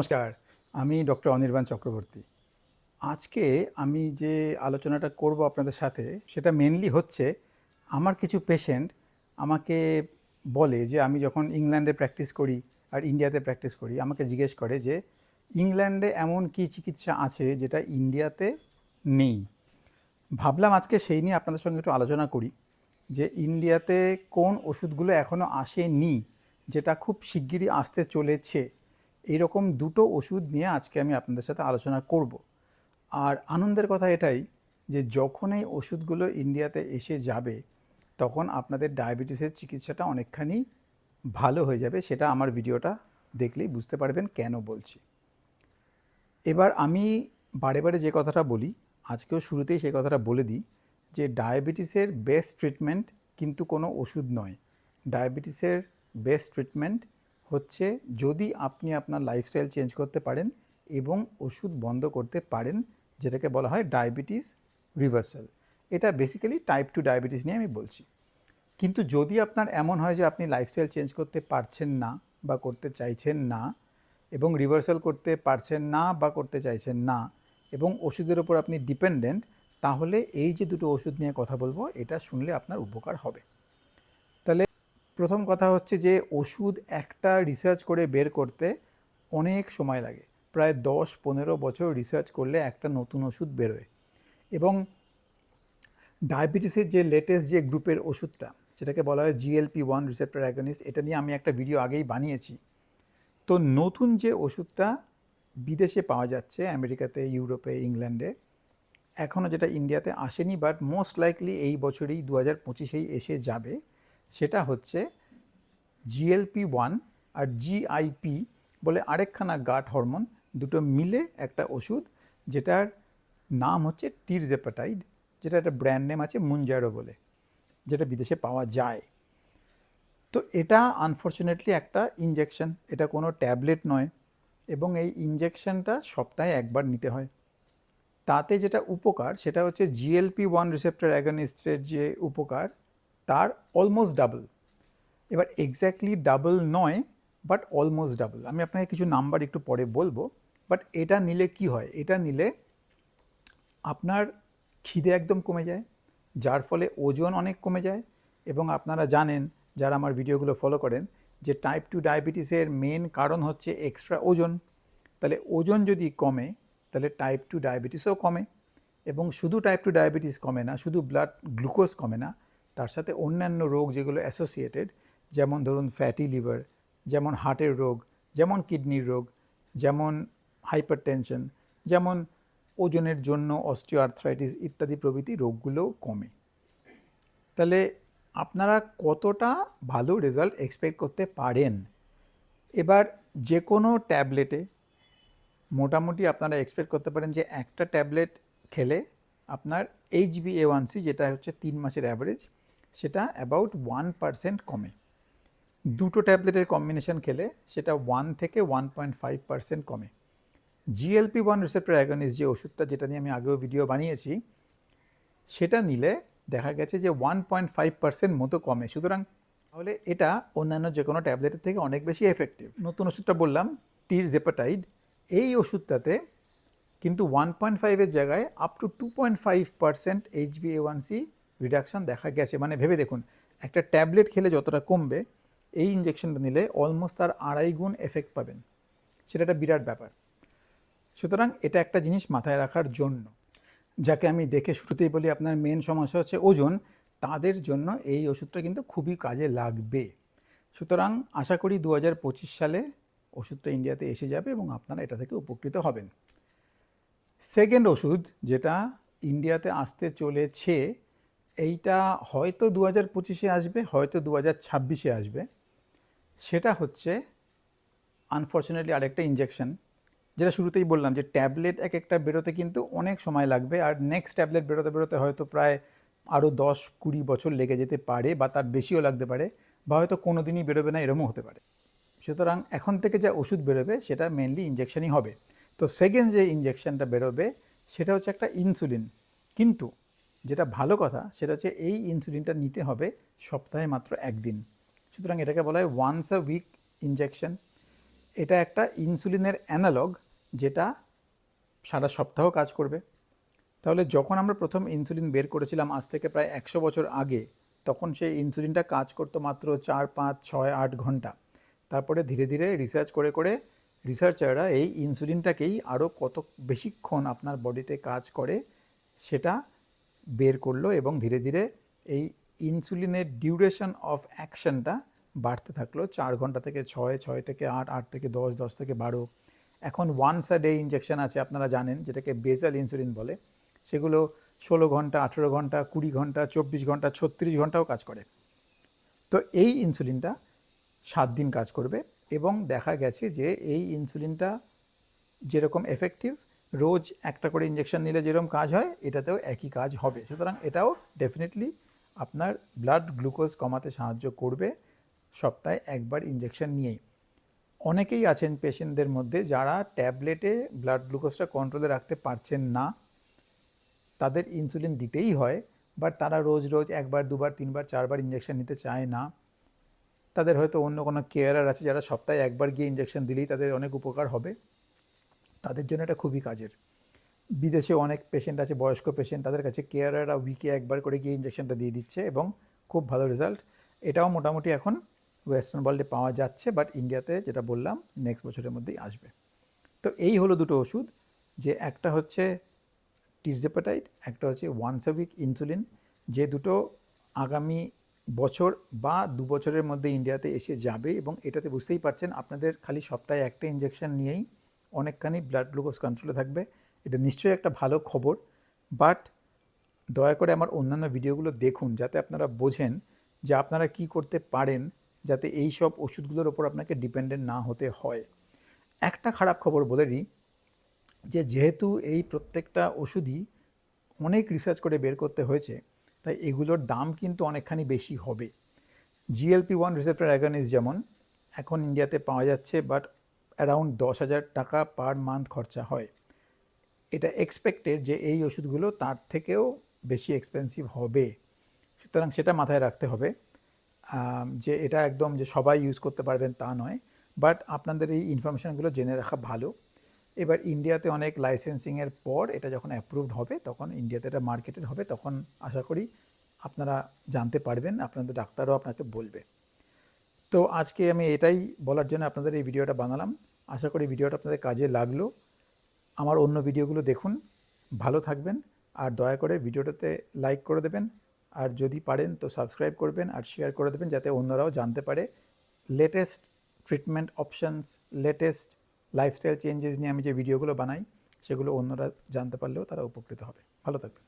নমস্কার, আমি ডক্টর অনির্বাণ চক্রবর্তী। আজকে আমি যে আলোচনাটা করব আপনাদের সাথে, সেটা মেনলি হচ্ছে আমার কিছু পেশেন্ট আমাকে বলে যে, আমি যখন ইংল্যান্ডে প্র্যাকটিস করি আর ইন্ডিয়াতে প্র্যাকটিস করি, আমাকে জিজ্ঞেস করে যে, ইংল্যান্ডে এমন কি চিকিৎসা আছে যেটা ইন্ডিয়াতে নেই? ভাবলাম আজকে সেই নিয়ে আপনাদের সঙ্গে একটু আলোচনা করি যে, ইন্ডিয়াতে কোন ওষুধগুলো এখনও আসেনি যেটা খুব শিগগিরই আসতে চলেছে। এইরকম দুটো ওষুধ নিয়ে আজকে আমি আপনাদের সাথে আলোচনা করব। আর আনন্দের কথা এটাই যে যখন এই ওষুধগুলো ইন্ডিয়াতে এসে যাবে, তখন আপনাদের ডায়াবেটিসের চিকিৎসাটা অনেকখানি ভালো হয়ে যাবে, সেটা আমার ভিডিওটা দেখলেই বুঝতে পারবেন কেন বলছি। এবার আমি বারে বারে যে কথাটা বলি, আজকেও শুরুতেই সেই কথাটা বলে দিই যে ডায়াবেটিসের বেস্ট ট্রিটমেন্ট কিন্তু কোনো ওষুধ নয়। ডায়াবেটিসের বেস্ট ট্রিটমেন্ট হচ্ছে যদি আপনি আপনার লাইফস্টাইল চেঞ্জ করতে পারেন এবং ওষুধ বন্ধ করতে পারেন, যেটাকে বলা হয় ডায়াবেটিস রিভার্সাল এটা বেসিক্যালি টাইপ টু ডায়াবেটিস নিয়ে আমি বলছি। কিন্তু যদি আপনার এমন হয় যে আপনি লাইফস্টাইল চেঞ্জ করতে পারছেন না বা করতে চাইছেন না এবং রিভার্সাল করতে পারছেন না বা করতে চাইছেন না এবং ওষুধের ওপর আপনি ডিপেন্ডেন্ট তাহলে এই যে দুটো ওষুধ নিয়ে কথা বলব, এটা শুনলে আপনার উপকার হবে। প্রথম কথা হচ্ছে যে ওষুধ একটা রিসার্চ করে বের করতে অনেক সময় লাগে। প্রায় দশ পনেরো বছর রিসার্চ করলে একটা নতুন ওষুধ বেরোয়। এবং ডায়াবেটিসের যে লেটেস্ট যে গ্রুপের ওষুধটা, সেটাকে বলা হয় জিএলপি ওয়ান রিসেপ্টার অ্যাগনিস্ট এটা নিয়ে আমি একটা ভিডিও আগেই বানিয়েছি। তো নতুন যে ওষুধটা বিদেশে পাওয়া যাচ্ছে, আমেরিকাতে, ইউরোপে, ইংল্যান্ডে এখনও যেটা ইন্ডিয়াতে আসেনি বাট মোস্ট লাইকলি এই বছরেই দু হাজার পঁচিশেই এসে যাবে। সেটা হচ্ছে জিএলপি ওয়ান আর জিআইপি বলে আরেকখানা গাট হরমোন দুটো মিলে একটা ওষুধ যেটার নাম হচ্ছে টিরজেপাটাইড যেটা একটা ব্র্যান্ড নেম আছে মুঞ্জারো বলে, যেটা বিদেশে পাওয়া যায়। তো এটা আনফর্চুনেটলি একটা ইঞ্জেকশন এটা কোনো ট্যাবলেট নয় এবং এই ইঞ্জেকশনটা সপ্তাহে একবার নিতে হয়। তাতে যেটা উপকার সেটা হচ্ছে জিএলপি ওয়ান রিসেপ্টার অ্যাগনিস্টের যে উপকার তার অলমোস্ট ডাবল এবার এক্স্যাক্টলি ডাবল নয় বাট অলমোস্ট ডাবল আমি আপনাকে কিছু নাম্বার একটু পরে বলব বাট এটা নিলে কি হয়? এটা নিলে আপনার খিদে একদম কমে যায়, যার ফলে ওজন অনেক কমে যায়, এবং আপনারা জানেন, যারা আমার ভিডিওগুলো ফলো করেন, যে টাইপ টু ডায়াবেটিসের মেন কারণ হচ্ছে এক্সট্রা ওজন। তাহলে ওজন যদি কমে, তাহলে টাইপ টু ডায়াবেটিসও কমে, এবং শুধু টাইপ টু ডায়াবেটিস কমে না, শুধু ব্লাড গ্লুকোজ কমে না তার সাথে অন্যান্য রোগ যেগুলো অ্যাসোসিয়েটেড যেমন ধরুন ফ্যাটি লিভার যেমন হার্টের রোগ, যেমন কিডনির রোগ, যেমন হাইপার টেনশন যেমন ওজনের জন্য অস্টিও আর্থ্রাইটিস ইত্যাদি প্রভৃতি রোগগুলোও কমে। তাহলে আপনারা কতটা ভালো রেজাল্ট এক্সপেক্ট করতে পারেন? এবার যে কোনো ট্যাবলেটে মোটামুটি আপনারা এক্সপেক্ট করতে পারেন যে একটা ট্যাবলেট খেলে আপনার H B A one C যেটা হচ্ছে তিন মাসের অ্যাভারেজ সেটা অ্যাবাউট ওয়ান পারসেন্ট কমে। দুটো ট্যাবলেটের কম্বিনেশন খেলে সেটা ওয়ান থেকে ওয়ান পয়েন্ট ফাইভ পারসেন্ট কমে। জিএলপি ওয়ান রিসেপ্টার অ্যাগনিস যে ওষুধটা যেটা নিয়ে আমি আগেও ভিডিও বানিয়েছি, সেটা নিলে দেখা গেছে যে ওয়ান পয়েন্ট ফাইভ পার্সেন্ট মতো কমে। সুতরাং তাহলে এটা অন্যান্য যে কোনো ট্যাবলেটের থেকে অনেক বেশি এফেক্টিভ নতুন ওষুধটা বললাম টির জেপাটাইড এই ওষুধটাতে কিন্তু ওয়ান পয়েন্ট ফাইভের জায়গায় up to two point five percent H B A one C reduction দেখা গেছে। মানে ভেবে দেখুন, একটা ট্যাবলেট খেলে যতটা কমবে, এই ইঞ্জেকশনটা নিলে অলমোস্ট তার আড়াই গুণ এফেক্ট পাবেন। সেটা একটা বিরাট ব্যাপার। সুতরাং এটা একটা জিনিস মাথায় রাখার জন্য। যাকে আমি দেখে শুরুতেই বলি, আপনার মেন সমস্যা হচ্ছে ওজন। তাদের জন্য এই ওষুধটা কিন্তু খুবই কাজে লাগবে। সুতরাং আশা করি দু হাজার পঁচিশ সালে ওষুধটা ইন্ডিয়াতে এসে যাবে এবং আপনারা এটা থেকে উপকৃত হবেন। সেকেন্ড ওষুধ যেটা ইন্ডিয়াতে আসতে চলেছে এইটা হয়তো দু হাজার পঁচিশে আসবে, হয়তো দু হাজার ছাব্বিশে আসবে। সেটা হচ্ছে আনফর্চুনেটলি আরেকটা ইঞ্জেকশন যেটা শুরুতেই বললাম যে ট্যাবলেট এক একটা বেরোতে কিন্তু অনেক সময় লাগবে, আর নেক্সট ট্যাবলেট বেরোতে বেরোতে হয়তো প্রায় আরও দশ কুড়ি বছর লেগে যেতে পারে বা তার বেশিও লাগতে পারে, বা হয়তো কোনো দিনই বেরোবে না, এরমও হতে পারে। সুতরাং এখন থেকে যা ওষুধ বেরোবে সেটা মেনলি ইঞ্জেকশনই হবে। তো সেকেন্ড যে ইঞ্জেকশনটা বেরোবে, সেটা হচ্ছে একটা ইনসুলিন কিন্তু যেটা ভালো কথা সেটা হচ্ছে এই ইনসুলিনটা নিতে হবে সপ্তাহে মাত্র একদিন। সুতরাং এটাকে বলা হয় ওয়ান্স আ উইক ইঞ্জেকশন এটা একটা ইনসুলিনের অ্যানালগ যেটা সারা সপ্তাহ কাজ করবে। তাহলে যখন আমরা প্রথম ইনসুলিন বের করেছিলাম আজ থেকে প্রায় একশো বছর আগে, তখন সেই ইনসুলিনটা কাজ করতো মাত্র চার, পাঁচ, ছয়, আট ঘণ্টা। তারপরে ধীরে ধীরে রিসার্চ করে করে রিসার্চাররা এই ইনসুলিনটাকেই আরও কত বেশিক্ষণ আপনার বডিতে কাজ করে সেটা বের করল এবং ধীরে ধীরে এই ইনসুলিনের ডিউরেশন অফ অ্যাকশনটা বাড়তে থাকল। চার ঘণ্টা থেকে ছয় ছয় থেকে আট আট থেকে দশ দশ থেকে বারো। এখন ওয়ান্স আ ডে ইনজেকশন আছে, আপনারা জানেন, যেটাকে বেজাল ইনসুলিন বলে। সেগুলো ষোলো ঘণ্টা, আঠেরো ঘণ্টা, কুড়ি ঘণ্টা, চব্বিশ ঘণ্টা, ছত্রিশ ঘন্টাও কাজ করে। তো এই ইনসুলিনটা সাত দিন কাজ করবে এবং দেখা গেছে যে এই ইনসুলিনটা যেরকম এফেক্টিভ রোজ একটা করে ইঞ্জেকশন নিলে যেরকম কাজ হয়, এটাতেও একই কাজ হবে। সুতরাং এটাও ডেফিনেটলি আপনার ব্লাড গ্লুকোজ কমাতে সাহায্য করবে সপ্তাহে একবার ইঞ্জেকশন নিয়েই। অনেকেই আছেন পেশেন্টদের মধ্যে যারা ট্যাবলেটে ব্লাড গ্লুকোজটা কন্ট্রোলে রাখতে পারছেন না। তাদের ইনসুলিন দিতেই হয় বাট তারা রোজ রোজ একবার, দুবার, তিনবার, চারবার ইঞ্জেকশন নিতে চায় না। তাদের হয়তো অন্য কোনো কেয়ারার আছে যারা সপ্তাহে একবার গিয়ে ইঞ্জেকশন দিলেই তাদের অনেক উপকার হবে। তাদের জন্য এটা খুবই কাজের। বিদেশে অনেক পেশেন্ট আছে, বয়স্ক পেশেন্ট তাদের কাছে কেয়ারাররা উইকে একবার করে গিয়ে ইঞ্জেকশনটা দিয়ে দিচ্ছে এবং খুব ভালো রেজাল্ট এটাও মোটামুটি এখন ওয়েস্টার্ন ওয়ার্ল্ডে পাওয়া যাচ্ছে বাট ইন্ডিয়াতে যেটা বললাম নেক্সট বছরের মধ্যেই আসবে। তো এই হলো দুটো ওষুধ, যে একটা হচ্ছে টিরজেপাটাইড একটা হচ্ছে ওয়ান্স এ উইক ইনসুলিন যে দুটো আগামী বছর বা দু বছরের মধ্যে ইন্ডিয়াতে এসে যাবে এবং এটাতে বুঝতেই পারছেন, আপনাদের খালি সপ্তাহে একটা ইঞ্জেকশন নিয়েই অনেকখানি ব্লাড গ্লুকোজ কন্ট্রোলে থাকবে। এটা নিশ্চয়ই একটা ভালো খবর বাট দয়া করে আমার অন্যান্য ভিডিওগুলো দেখুন যাতে আপনারা বোঝেন যে আপনারা কি করতে পারেন যাতে এই সব ওষুধগুলোর ওপর আপনাকে ডিপেন্ডেন্ট না হতে হয়। একটা খারাপ খবর বলে দিই, যে যেহেতু এই প্রত্যেকটা ওষুধই অনেক রিসার্চ করে বের করতে হয়েছে, তাই এগুলোর দাম কিন্তু অনেকখানি বেশি হবে। জিএলপি ওয়ান রিসেপ্টার অ্যাগানিস যেমন, এখন ইন্ডিয়াতে পাওয়া যাচ্ছে বাট অ্যারাউন্ড দশ হাজার টাকা পার মান্থ খরচা হয়। এটা এক্সপেক্টেড যে এই ওষুধগুলো তার থেকেও বেশি এক্সপেন্সিভ হবে। সুতরাং সেটা মাথায় রাখতে হবে। যে এটা একদম যে সবাই ইউজ করতে পারবেন তা নয়। বাট আপনাদের এই ইনফরমেশানগুলো জেনে রাখা ভালো। এবার ইন্ডিয়াতে অনেক লাইসেন্সিংয়ের পর এটা যখন অ্যাপ্রুভড হবে, তখন ইন্ডিয়াতে এটা মার্কেটেড হবে, তখন আশা করি আপনারা জানতে পারবেন, আপনাদের ডাক্তারও আপনাকে বলবে। তো আজকে আমি এটাই বলার জন্য আপনাদের এই ভিডিওটা বানালাম। আশা করি ভিডিওটা আপনাদের কাজে লাগল। আমার অন্য ভিডিওগুলো দেখুন, ভালো থাকবেন, আর দয়া করে ভিডিওটাতে লাইক করে দেবেন। আর যদি পারেন তো সাবস্ক্রাইব করবেন আর শেয়ার করে দেবেন যাতে অন্যরাও জানতে পারে। Latest treatment options latest lifestyle changes নিয়ে আমি যে ভিডিওগুলো বানাই, সেগুলো অন্যরা জানতে পারলেও তারা উপকৃত হবে। ভালো থাকবেন।